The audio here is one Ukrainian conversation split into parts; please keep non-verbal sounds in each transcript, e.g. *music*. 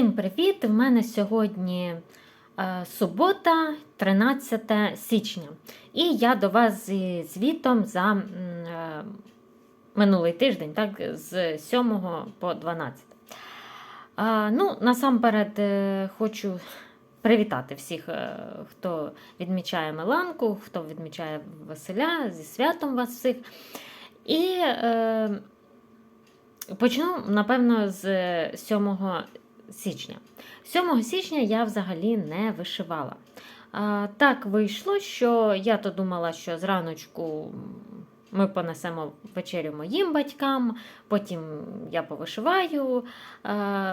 Всім привіт! У мене сьогодні е, субота, 13 січня. І я до вас зі звітом за е, минулий тиждень, так, з 7 по 12. Е, ну, насамперед е, хочу привітати всіх, хто відмічає Меланку, хто відмічає Василя, зі святом вас всіх. І почну, напевно, з 7 січня. 7 січня я взагалі не вишивала. Так вийшло, що я то думала, що зраночку ми понесемо вечерю моїм батькам, потім я повишиваю.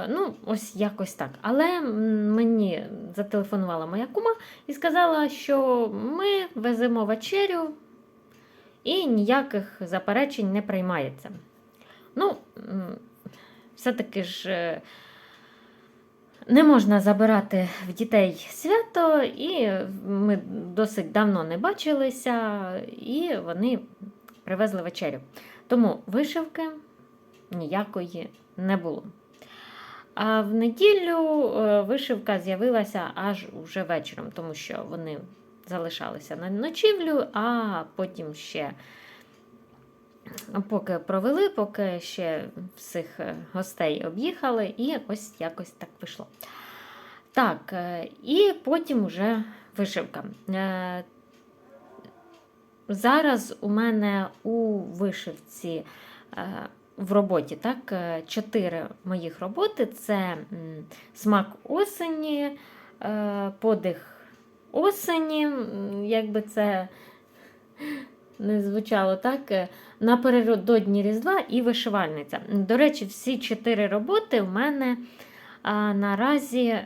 Ну, ось якось так. Але мені зателефонувала моя кума і сказала, що ми веземо вечерю і ніяких заперечень не приймається. Ну, все-таки ж. Не можна забирати в дітей свято, і ми досить давно не бачилися, і вони привезли вечерю. Тому вишивки ніякої не було. А в неділю е, вишивка з'явилася аж уже вечором, тому що вони залишалися на ночівлю, а потім ще поки провели, поки ще всіх е, гостей об'їхали, і ось якось так вийшло. Так, е, і потім уже вишивка. Е, Зараз у мене у вишивці в роботі так, чотири моїх роботи: це смак осені, подих осені, якби це не звучало так. е, Напередодні Різдва і вишивальниця. До речі, всі чотири роботи в мене а, наразі е,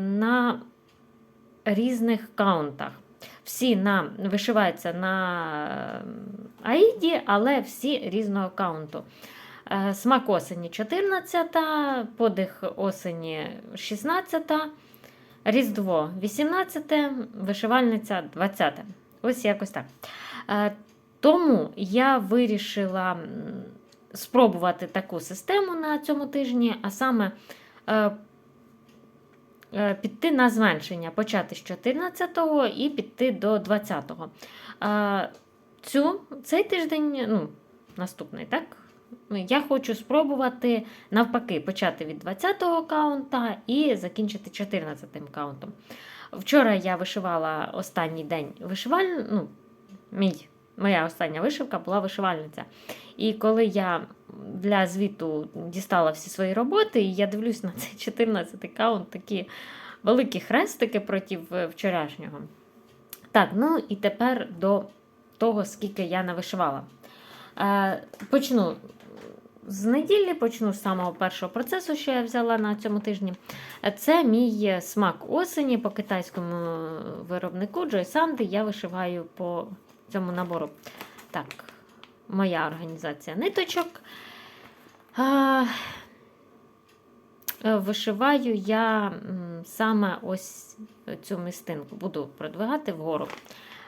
на різних каунтах. Всі на, вишиваються на Аїді, але всі різного каунту. Е, Смак осені 14, подих осені 16, Різдво 18, вишивальниця 20. Ось якось так. Е, Тому я вирішила спробувати таку систему на цьому тижні, а саме е, е, піти на зменшення, почати з 14-го і піти до 20-го. Е, Цю, цей тиждень, ну, наступний, так? Я хочу спробувати навпаки почати від 20-го каунта і закінчити 14-тим каунтом. Вчора я вишивала останній день вишиваль... ну, мій, моя остання вишивка була вишивальниця. І коли я для звіту дістала всі свої роботи, і я дивлюсь на цей 14-й каунт, такі великі хрестики проти вчорашнього. Так, ну і тепер до того, скільки я навишивала. Е, почну з неділі, почну з самого першого процесу, що я взяла на цьому тижні. Е, Це мій смак осені по китайському виробнику Joy Sandy. Я вишиваю по цьому набору. Так, моя організація ниточок. А, е, Вишиваю я саме ось цю мистинку. Буду продвигати вгору.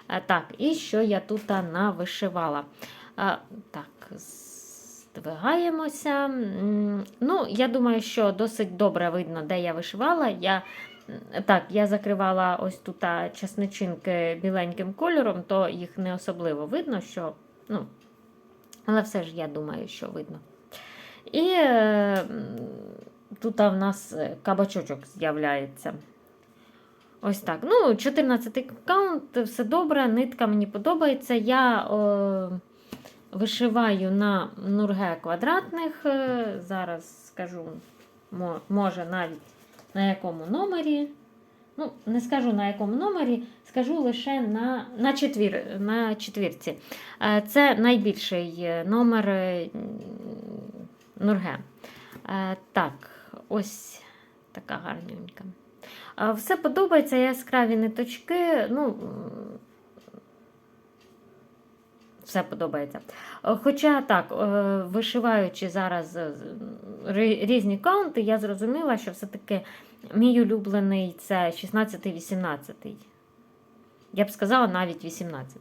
Е, Так, і що я тут навишивала? А, Так, здвигаємося. Ну, я думаю, що досить добре видно, де я вишивала. Я, так, я закривала ось тут часничинки біленьким кольором, то їх не особливо видно, що, ну, але все ж я думаю, що видно. І е, тут в нас е, кабачочок з'являється. Ось так. Ну, 14-й каунт, все добре, нитка мені подобається. Я е, вишиваю на нурге квадратних. е, Зараз скажу, може навіть на якому номері. Ну, не скажу на якому номері, скажу лише на, на, четвір, на четвірці. Е, Це найбільший е, номер нурге. Так, ось така гарненька. Все подобається, яскраві ниточки. Ну, все подобається. Е, Хоча так, е, вишиваючи зараз е, різні каунти, я зрозуміла, що все-таки мій улюблений це 16-18. Я б сказала навіть 18.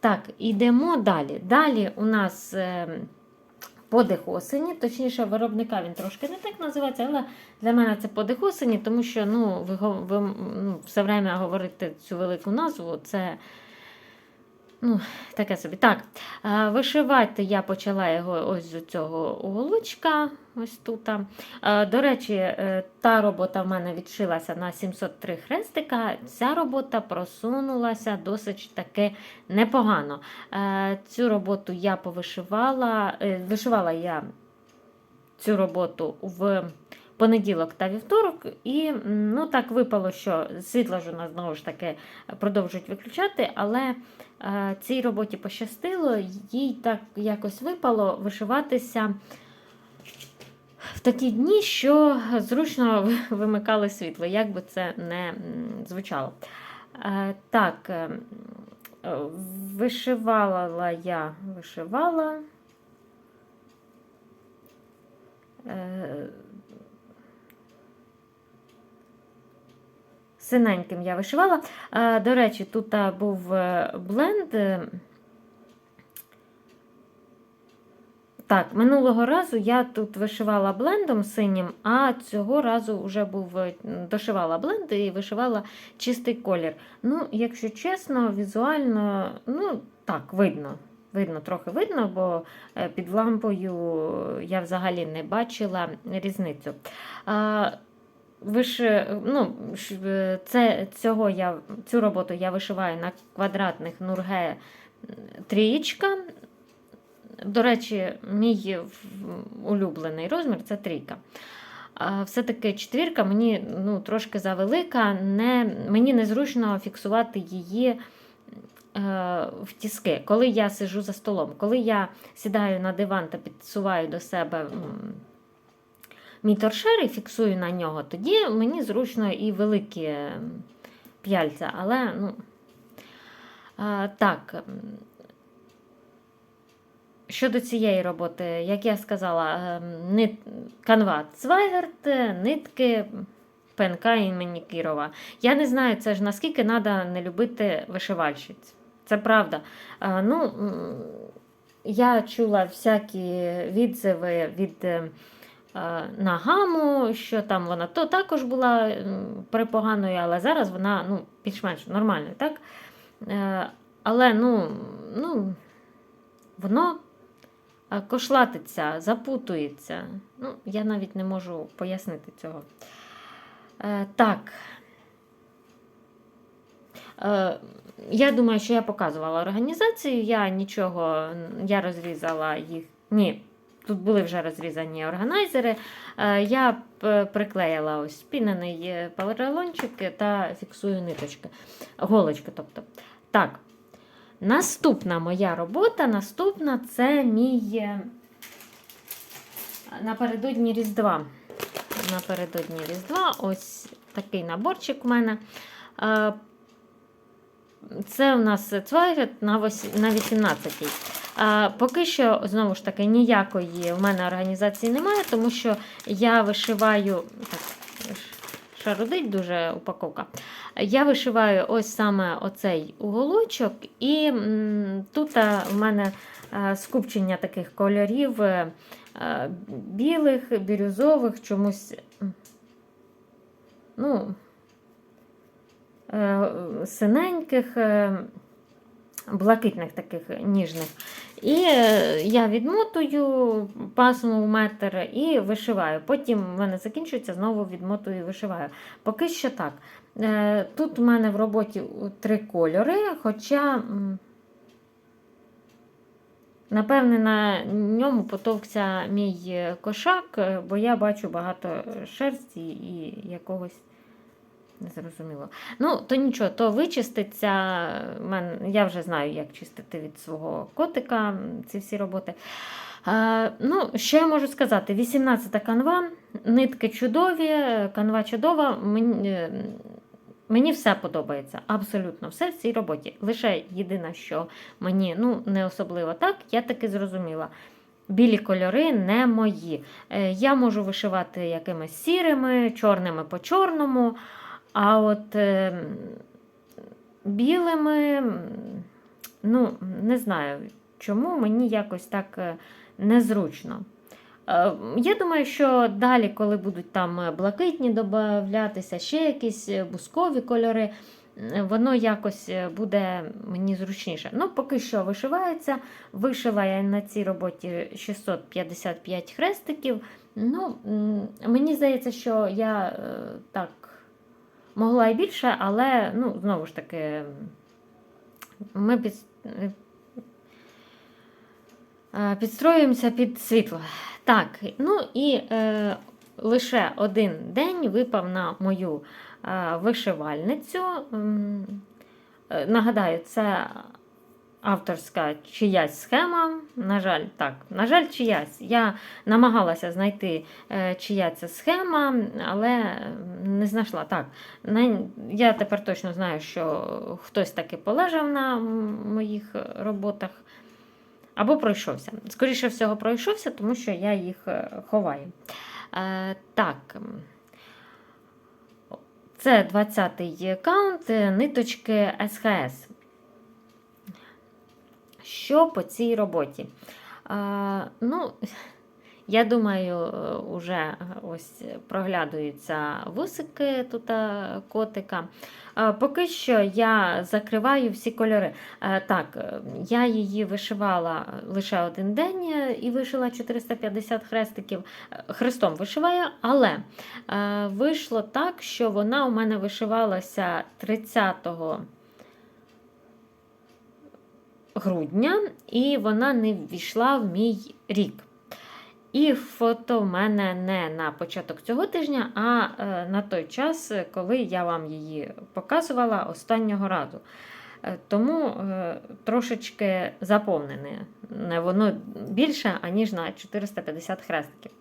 Так, ідемо далі. Далі у нас подих осені. Точніше, виробника він трошки не так називається, але для мене це подих осені, тому що ну, ви, ви, ну, все время говорити цю велику назву, це ну, таке собі. Так, вишивати я почала його ось з цього уголочка. Ось тут. До речі, е, та робота в мене відшилася на 703 хрестика. Ця робота просунулася досить таки непогано. Е, Цю роботу я повишивала. е, Вишивала я цю роботу в понеділок та вівторок, і ну, так випало, що світло ж у нас знову ж таки продовжують виключати, але е, цій роботі пощастило, їй так якось випало вишиватися в такі дні, що зручно *laughs* вимикали світло, як би це не звучало. Е, Так, е, е, вишивала я, вишивала. Синеньким я вишивала. Е, До речі, тут був е, бленд. е, Так, минулого разу я тут вишивала блендом синім, а цього разу вже був е, дошивала бленд і вишивала чистий колір. Ну, якщо чесно, візуально, ну так, видно. Видно, трохи видно, бо е, під лампою я взагалі не бачила різницю. А, виш... ну, е, це, цього я, цю роботу я вишиваю на квадратних нурге трієчка. До речі, мій улюблений розмір це трійка. Все-таки четвірка мені ну, трошки завелика, не, мені незручно фіксувати її е, в тіски. Коли я сижу за столом, коли я сідаю на диван та підсуваю до себе мій торшер і фіксую на нього, тоді мені зручно і великі м, п'яльця. Але, ну, а, так. Щодо цієї роботи, як я сказала, ем, нит, канва Цвайгерт, нитки ПНК імені Кірова. Я не знаю, це ж наскільки треба не любити вишивальщиць. Це правда. А, ну, я чула всякі відзиви від е, е, Нагаму, що там вона то також була м, припоганою, але зараз вона ну, більш-менш нормальною, так? Е, але ну, ну, воно кошлатиться, запутується. Ну, я навіть не можу пояснити цього. Е, так. Е, я думаю, що я показувала організацію. Я нічого, я розрізала їх. Ні, тут були вже розрізані органайзери. Е, я приклеїла ось спінений е, та фіксую ниточки, голочки. тобто. Так. Наступна моя робота, наступна це мій е, напередодні Різдва. Напередодні Різдва, ось такий наборчик у мене. Це у нас цвайгет на 18-й. Е, Поки що, знову ж таки, ніякої в мене організації немає, тому що я вишиваю. Так, шарудить дуже упаковка. Я вишиваю ось саме оцей уголочок, і м, тут в мене е, скупчення таких кольорів е, білих, бірюзових, чомусь. Ну, е, синеньких, е, блакитних таких ніжних. І е, я відмотую пасму в метр і вишиваю. Потім в мене закінчується, знову відмотую і вишиваю. Поки що так. Е, Тут у мене в роботі три кольори, хоча, напевне, на ньому потовкся мій кошак, е, бо я бачу багато шерсті і якогось. Незрозуміло. Ну, то нічого, то вичиститься. Я вже знаю, як чистити від свого котика ці всі роботи. Ну, що я можу сказати? 18 канва, нитки чудові, канва чудова. Мені, мені все подобається. Абсолютно все в цій роботі. Лише єдине, що мені ну, не особливо так, я таки зрозуміла. Білі кольори не мої. Е, Я можу вишивати якимись сірими, чорними по чорному. А от е, білими, ну, не знаю чому, мені якось так е, незручно. Е, Я думаю, що далі, коли будуть там е, блакитні додатися, ще якісь бускові кольори, воно якось буде мені зручніше. Ну, поки що вишивається. Вишила я на цій роботі 655 хрестиків. Ну, мені здається, що я так могла і більше, але ну, знову ж таки, ми під, е, підстроюємося під світло. Так, ну і е, лише один день випав на мою е, вишивальницю. Е, Нагадаю, це авторська чиясь схема. На жаль, так, на жаль, чиясь. Я намагалася знайти, е, чия це схема, але не знайшла. Так, я тепер точно знаю, що хтось таки полежав на моїх роботах. Або пройшовся. Скоріше всього, пройшовся, тому що я їх е, ховаю. Е, так. Це 20-й каунт е, ниточки СХС. Що по цій роботі? Е, ну, я думаю, е, уже ось проглядуються вусики тут е, котика. Е, Поки що я закриваю всі кольори. Е, Так, е, я її вишивала лише один день е, і вишила 450 хрестиків. Е, Хрестом вишиваю, але е, вийшло так, що вона у мене вишивалася 30 грудня, і вона не ввійшла в мій рік. І фото в мене не на початок цього тижня, а е, на той час, коли я вам її показувала останнього разу. Е, Тому е, трошечки заповнене. Не Воно більше, аніж на 450 хрестиків.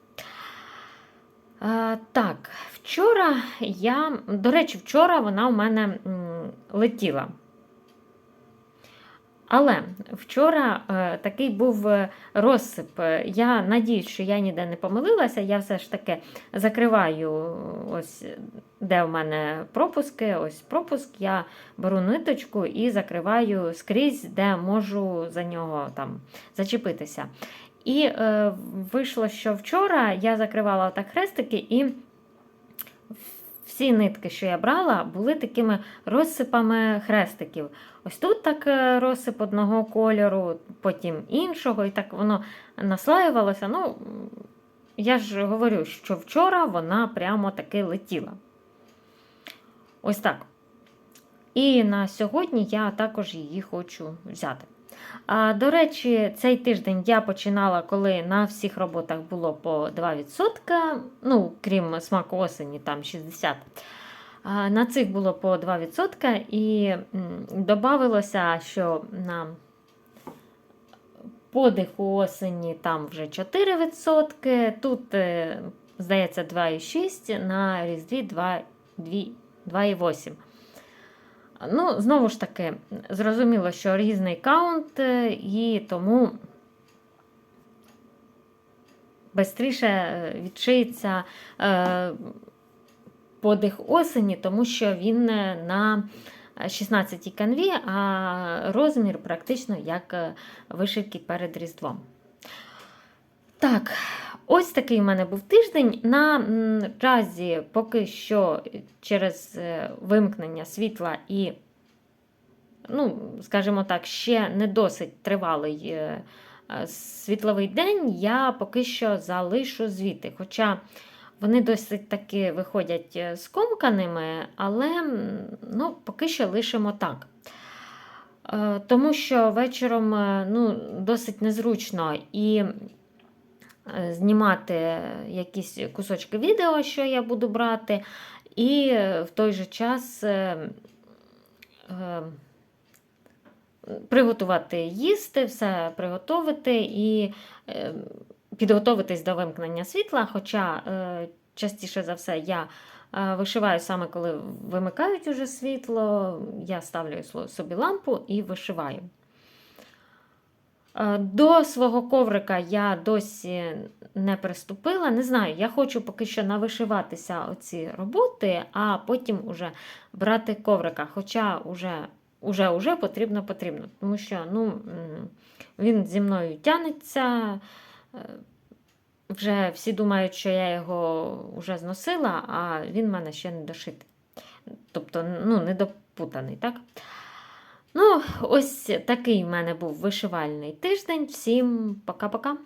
Так, вчора я, до речі, вчора вона у мене летіла. Але вчора е, такий був е, розсип. Е, Я надіюсь, що я ніде не помилилася. Я все ж таки закриваю, ось де в мене пропуски. Ось пропуск. Я беру ниточку і закриваю скрізь, де можу за нього там зачепитися. І е, вийшло, що вчора я закривала так хрестики і. Всі нитки, що я брала, були такими розсипами хрестиків. Ось тут так е, розсип одного кольору, потім іншого, і так воно наслаювалося. Ну, я ж говорю, що вчора вона прямо таки летіла. Ось так. І на сьогодні я також її хочу взяти. До речі, цей тиждень я починала, коли на всіх роботах було по 2%, ну, крім смаку осені, там 60%. А, На цих було по 2%, і м, додавалося, що на подиху осені там вже 4%, тут, е, здається, 2,6%, на різдві 2 2 2,8%. Ну, знову ж таки, зрозуміло, що різний каунт, е, і тому швидше відшиється е, подих осені, тому що він е, на 16 канві, а розмір практично як е, вишивки перед Різдвом. Так, ось такий в мене був тиждень. На разі поки що через е, вимкнення світла і, ну, скажімо так, ще не досить тривалий е, е, світловий день, я поки що залишу звіти. Хоча вони досить таки виходять скомканими, але ну, поки що лишимо так. Тому що вечором ну, досить незручно і знімати якісь кусочки відео, що я буду брати, і в той же час е, е, приготувати їсти, все приготувати і е, підготуватись до вимкнення світла. Хоча частіше за все я вишиваю саме коли вимикають уже світло, я ставлю собі лампу і вишиваю. Е, до свого коврика я досі не приступила. Не знаю, я хочу поки що навишиватися оці роботи, а потім уже брати коврика. Хоча уже, уже, уже потрібно, потрібно, тому що ну, він зі мною тянеться. Е, вже всі думають, що я його вже зносила, а він в мене ще не дошитий. Тобто ну, не допутаний. так? Ну, ось такий в мене був вишивальний тиждень. Всім пока-пока!